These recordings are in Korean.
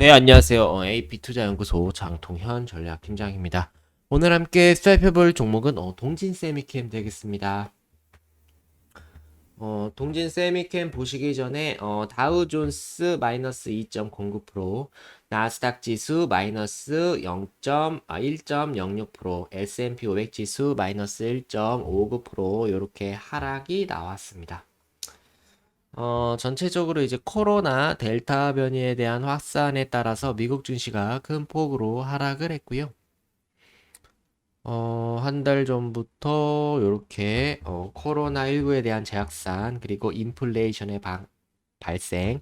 네, 안녕하세요. 어, AP투자연구소 장통현 전략팀장입니다. 오늘 함께 살펴볼 종목은 어, 동진 세미캠 되겠습니다. 어, 동진 세미캠 보시기 전에 어, 다우존스 마이너스 2.09%, 나스닥 지수 마이너스 0.1.06%, S&P 500 지수 마이너스 1.59% 이렇게 하락이 나왔습니다. 어, 전체적으로 이제 코로나 델타 변이에 대한 확산에 따라서 미국 증시가 큰 폭으로 하락을 했고요. 어, 한 달 전부터 이렇게 어, 코로나19에 대한 재확산 그리고 인플레이션의 방- 발생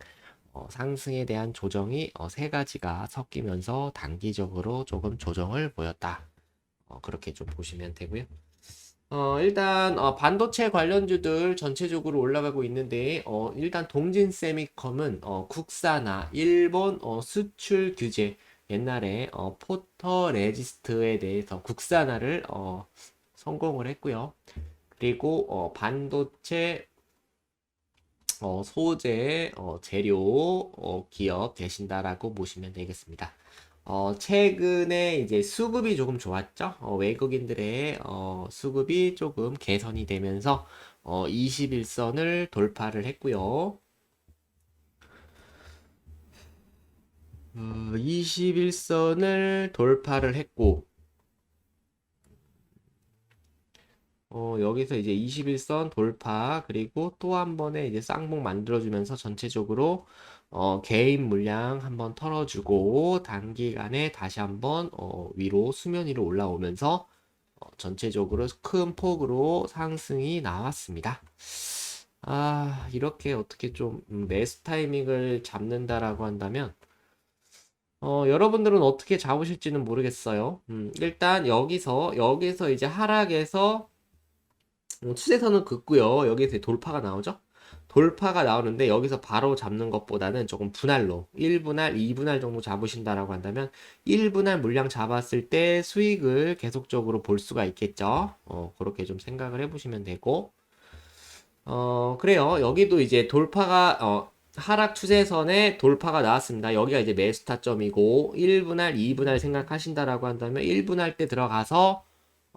어, 상승에 대한 조정이 어, 세 가지가 섞이면서 단기적으로 조금 조정을 보였다. 어, 그렇게 좀 보시면 되고요. 어, 일단, 어, 반도체 관련주들 전체적으로 올라가고 있는데, 어, 일단 동진 세미컴은, 어, 국산화, 일본, 어, 수출 규제, 옛날에, 어, 포터 레지스트에 대해서 국산화를, 어, 성공을 했고요. 그리고, 어, 반도체, 어, 소재, 어, 재료, 어, 기업 되신다라고 보시면 되겠습니다. 어, 최근에 이제 수급이 조금 좋았죠. 어, 외국인들의 어, 수급이 조금 개선이 되면서 어, 21선을 돌파를 했고요. 어, 21선을 돌파를 했고, 어, 여기서 이제 21선 돌파, 그리고 또 한 번의 이제 쌍봉 만들어주면서 전체적으로 어, 개인 물량 한번 털어주고 단기간에 다시 한번 어, 위로 수면 위로 올라오면서 어, 전체적으로 큰 폭으로 상승이 나왔습니다. 아, 이렇게 어떻게 좀 음, 매수 타이밍을 잡는다라고 한다면 어, 여러분들은 어떻게 잡으실지는 모르겠어요. 음, 일단 여기서 여기서 이제 하락에서 음, 추세선은 긋고요. 여기서 돌파가 나오죠? 돌파가 나오는데 여기서 바로 잡는 것보다는 조금 분할로 1분할, 2분할 정도 잡으신다라고 한다면 1분할 물량 잡았을 때 수익을 계속적으로 볼 수가 있겠죠. 어, 그렇게 좀 생각을 해보시면 되고 어, 그래요. 여기도 이제 돌파가 어, 하락 추세선에 돌파가 나왔습니다. 여기가 이제 매수 타점이고 1분할, 2분할 생각하신다라고 한다면 1분할 때 들어가서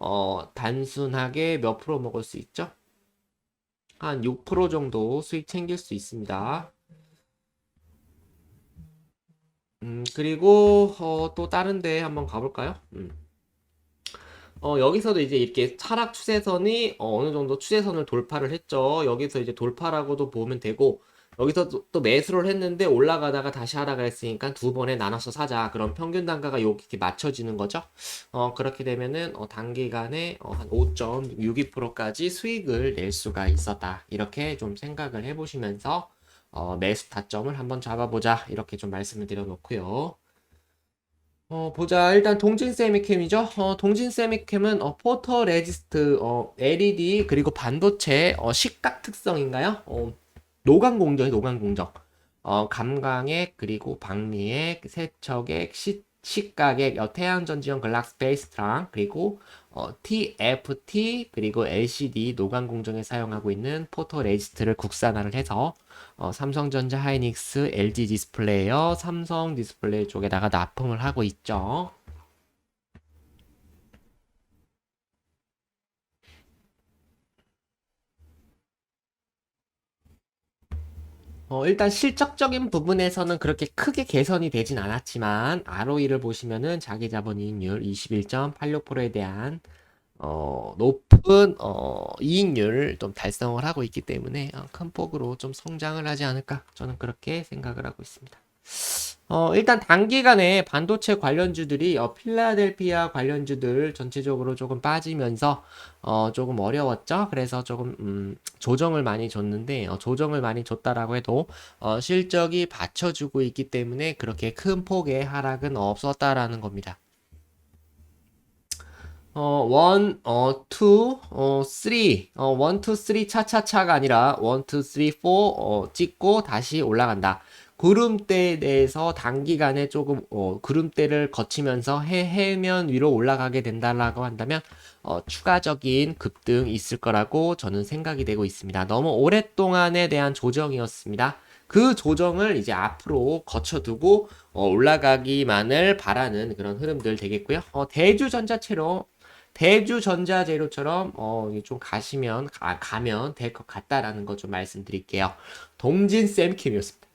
어, 단순하게 몇 프로 먹을 수 있죠? 한 6% 정도 수익 챙길 수 있습니다. 음, 그리고 어, 또 다른 데 한번 가볼까요? 음. 어, 여기서도 이제 이렇게 하락 추세선이 어, 느 정도 추세선을 돌파를 했죠. 여기서 이제 돌파라고도 보면 되고, 여기서 또, 또 매수를 했는데 올라가다가 다시 하락을 했으니까 두 번에 나눠서 사자. 그럼 평균 단가가 이렇게 맞춰지는 거죠. 어, 그렇게 되면은 어, 단기간에 어, 한 5.62%까지 수익을 낼 수가 있었다. 이렇게 좀 생각을 해보시면서 어, 매수 타점을 한번 잡아보자. 이렇게 좀 말씀을 드려놓고요. 어, 보자. 일단 동진 세미캠이죠. 어, 동진 세미캠은 어, 포터 레지스트, 어, LED 그리고 반도체 어, 식각 특성인가요? 어, 노광 공정이 노광 공정. 어, 감광액 그리고 박리액, 세척액, 시, 식각액, 어, 태양전지형 글락스 베이스트랑 그리고 어, TFT 그리고 LCD 노광 공정에 사용하고 있는 포토 레지스트를 국산화를 해서 어, 삼성전자 하이닉스, LG 디스플레이어, 삼성 디스플레이 쪽에다가 납품을 하고 있죠. 어, 일단 실적적인 부분에서는 그렇게 크게 개선이 되진 않았지만 ROE를 보시면은 자기 자본 이익률 21.86%에 대한 어, 높은 어, 이익률을 좀 달성을 하고 있기 때문에 어, 큰 폭으로 좀 성장을 하지 않을까 저는 그렇게 생각을 하고 있습니다. 어, 일단 단기간에 반도체 관련주들이 어, 필라델피아 관련주들 전체적으로 조금 빠지면서 어, 조금 어려웠죠. 그래서 조금 음, 조정을 많이 줬는데 어, 조정을 많이 줬다라고 해도 어, 실적이 받쳐주고 있기 때문에 그렇게 큰 폭의 하락은 없었다라는 겁니다. 어, 원, 어, 투, 어, 쓰리, 어, 원, 투, 쓰리 차차차가 아니라 원, 투, 쓰리, 포, 어, 찍고 다시 올라간다. 구름대에 대해서 단기간에 조금 어, 구름대를 거치면서 해, 해면 위로 올라가게 된다라고 한다면 어, 추가적인 급등 있을 거라고 저는 생각이 되고 있습니다. 너무 오랫동안에 대한 조정이었습니다. 그 조정을 이제 앞으로 거쳐두고 어, 올라가기만을 바라는 그런 흐름들 되겠고요. 어, 대주전자체로 대주전자재료처럼 어, 좀 가시면 가, 가면 될 것 같다라는 거 좀 말씀드릴게요. 동진 쌤킴이었습니다.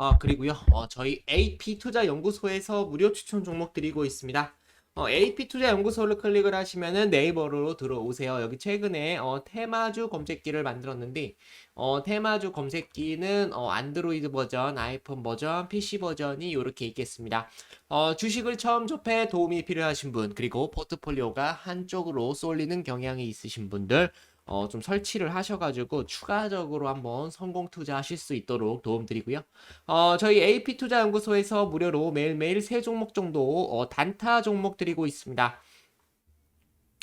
아, 그리고요, 어, 저희 AP 투자 연구소에서 무료 추천 종목 드리고 있습니다. 어, AP 투자 연구소를 클릭을 하시면은 네이버로 들어오세요. 여기 최근에 어, 테마주 검색기를 만들었는데, 어, 테마주 검색기는 어, 안드로이드 버전, 아이폰 버전, PC 버전이 이렇게 있겠습니다. 어, 주식을 처음 접해 도움이 필요하신 분, 그리고 포트폴리오가 한쪽으로 쏠리는 경향이 있으신 분들, 어, 좀 설치를 하셔가지고 추가적으로 한번 성공 투자하실 수 있도록 도움드리고요. 어, 저희 AP투자연구소에서 무료로 매일매일 세 종목 정도 어, 단타 종목 드리고 있습니다.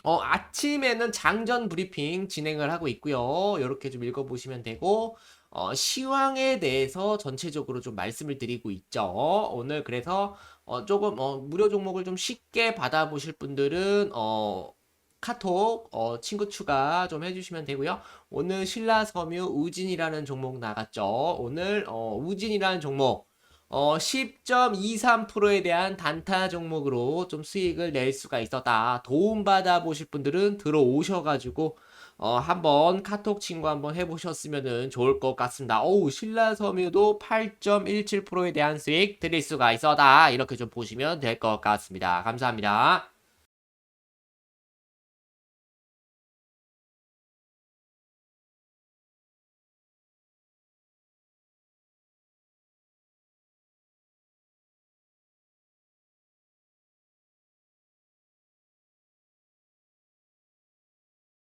어, 아침에는 장전 브리핑 진행을 하고 있고요. 이렇게 좀 읽어보시면 되고, 어, 시황에 대해서 전체적으로 좀 말씀을 드리고 있죠. 오늘 그래서 어, 조금 어, 무료 종목을 좀 쉽게 받아보실 분들은 어, 카톡 어, 친구 추가 좀 해주시면 되고요. 오늘 신라섬유 우진이라는 종목 나갔죠. 오늘 어, 우진이라는 종목 어, 10.23%에 대한 단타 종목으로 좀 수익을 낼 수가 있었다. 도움받아 보실 분들은 들어오셔가지고 어, 한번 카톡 친구 한번 해보셨으면 좋을 것 같습니다. 어우, 신라섬유도 8.17%에 대한 수익 드릴 수가 있었다. 이렇게 좀 보시면 될 것 같습니다. 감사합니다.